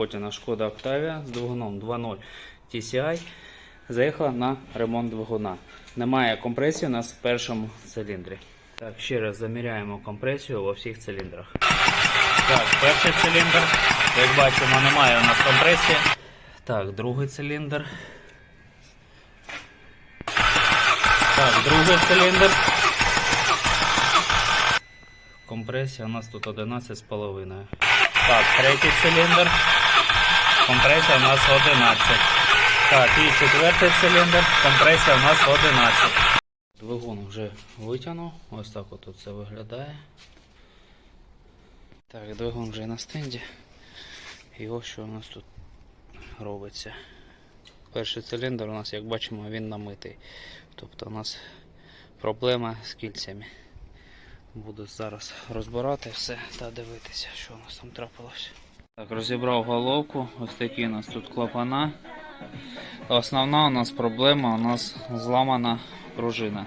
Потім Шкода Octavia з двигуном 2.0 TCI заїхала на ремонт двигуна. Немає компресії у нас в першому циліндрі. Так, ще раз заміряємо компресію у всіх циліндрах. Так, перший циліндр. Як бачимо, немає у нас компресії. Так, другий циліндр. Так, другий циліндр. Компресія у нас тут 11,5. Так, третій циліндр. Компресія у нас 11. Так, і четвертий циліндр. Компресія у нас 11. Двигун вже витягнув. Ось так от це виглядає. Так, двигун вже на стенді. І ось що у нас тут робиться. Перший циліндр у нас, як бачимо, він намитий. Тобто у нас проблема з кільцями. Буду зараз розбирати все та дивитися, що у нас там трапилось. Так, розібрав головку. Ось такі у нас тут клапана. Основна у нас проблема, у нас зламана пружина.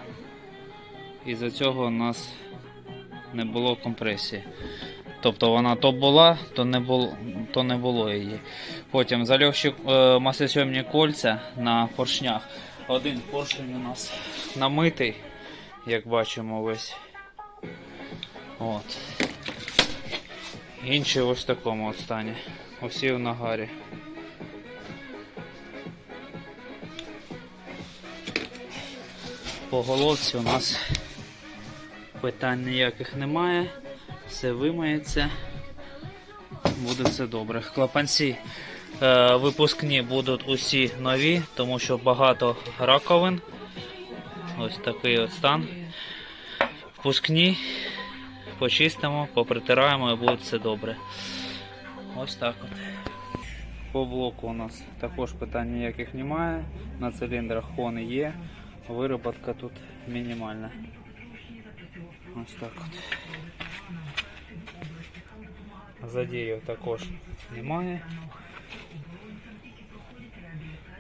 Із-за цього у нас не було компресії. Тобто вона то була, то не було, то не було її. Потім залегші е, масосйомні кольця на поршнях. Один поршень у нас намитий, як бачимо весь. От. Інші ось в такому от стані. Усі в нагарі. По головці у нас питань ніяких немає. Все вимається. Буде все добре. Клапанці е, випускні будуть усі нові, тому що багато раковин. Ось такий от стан. Впускні почистимо, попритираємо і буде все добре. Ось так от. По блоку у нас також питань ніяких немає. На циліндрах хон є. Вироботка тут мінімальна. Ось так от. Задіїв також немає.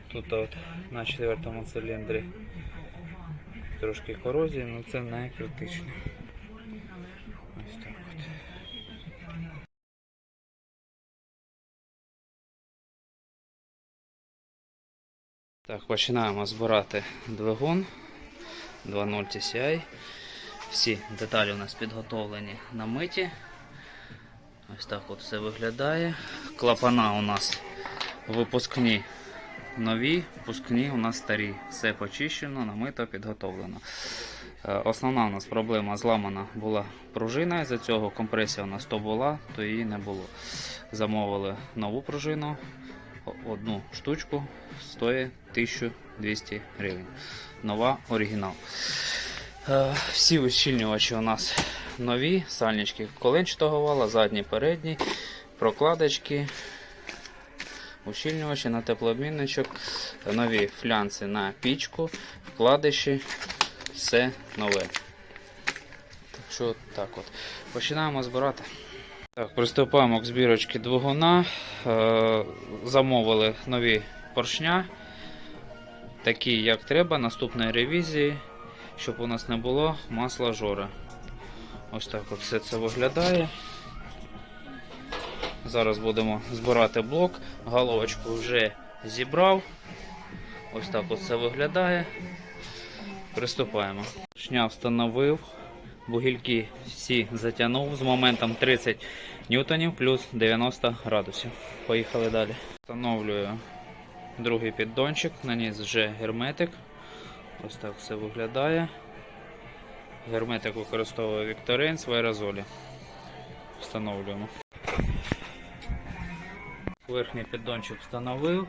Тут от на четвертому циліндрі трошки корозії, але це не критично. Так, починаємо збирати двигун 2.0 TCI. Всі деталі у нас підготовлені на миті. Ось так от все виглядає. Клапана у нас випускні нові, впускні у нас старі. Все почищено, намито, підготовлено. Е, Основна у нас проблема зламана була пружина, із-за цього компресія у нас то була, то її не було. Замовили нову пружину, одну штучку стоїть 1200 гривень. Нова оригінал. Е, Всі ущільнювачі у нас нові, сальнички коленчатого вала, задні, передні, прокладочки, ущільнювачі на теплообмінничок, нові флянці на пічку, вкладиші, все нове. Так що так от. Починаємо збирати. Так, приступаємо к збірочці двигуна. Е, Замовили нові поршня, такі як треба, наступної ревізії, щоб у нас не було масла жора. Ось так от все це виглядає. Зараз будемо збирати блок. Головочку вже зібрав. Ось так от це виглядає. Приступаємо. Шня встановив. Бугільки всі затягнув з моментом 30 ньютонів плюс 90 градусів. Поїхали далі. Встановлюю другий піддончик, наніс вже герметик. Ось так все виглядає. Герметик використовує Вікторин в аерозолі. Встановлюємо. Верхній піддончик встановив.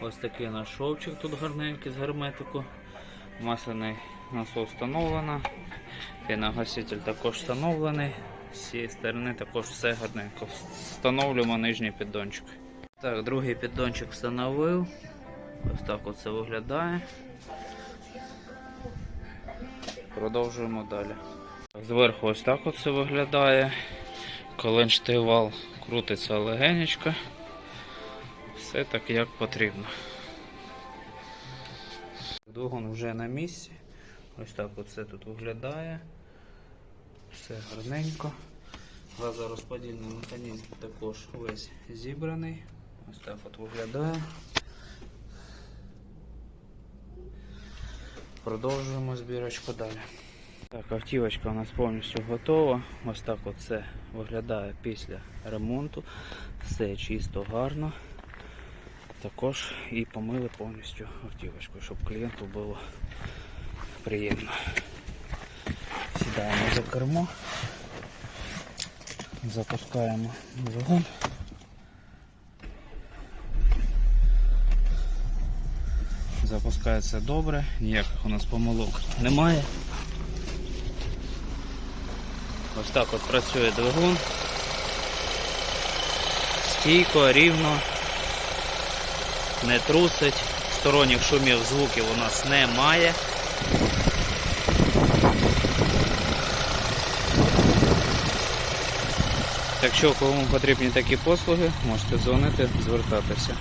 Ось такий наш шовчик тут гарненький з герметику. Масляний насос встановлено. Фіногаситель також встановлений. З цієї сторони також все гарненько. Встановлюємо нижній піддончик. Так, другий піддончик встановив. Ось так оце виглядає. Продовжуємо далі. Зверху ось так оце виглядає. Коленчатий вал крутиться легенечко. Все так як потрібно. Двигун вже на місці. Ось так оце тут виглядає. Все гарненько. Газорозподільний механізм також весь зібраний. Ось так от виглядає. Продовжуємо збірочку далі. Так, автівочка у нас повністю готова. Ось так от виглядає після ремонту. Все чисто, гарно. Також і помили повністю автівочку, щоб клієнту було приємно. Сідаємо за кермо, запускаємо двигун. Запускається добре, ніяких у нас помилок немає. Ось так от працює двигун. Стійко, рівно, не трусить, сторонніх шумів, звуків у нас немає. Так що, кому потрібні такі послуги, можете дзвонити, звертатися.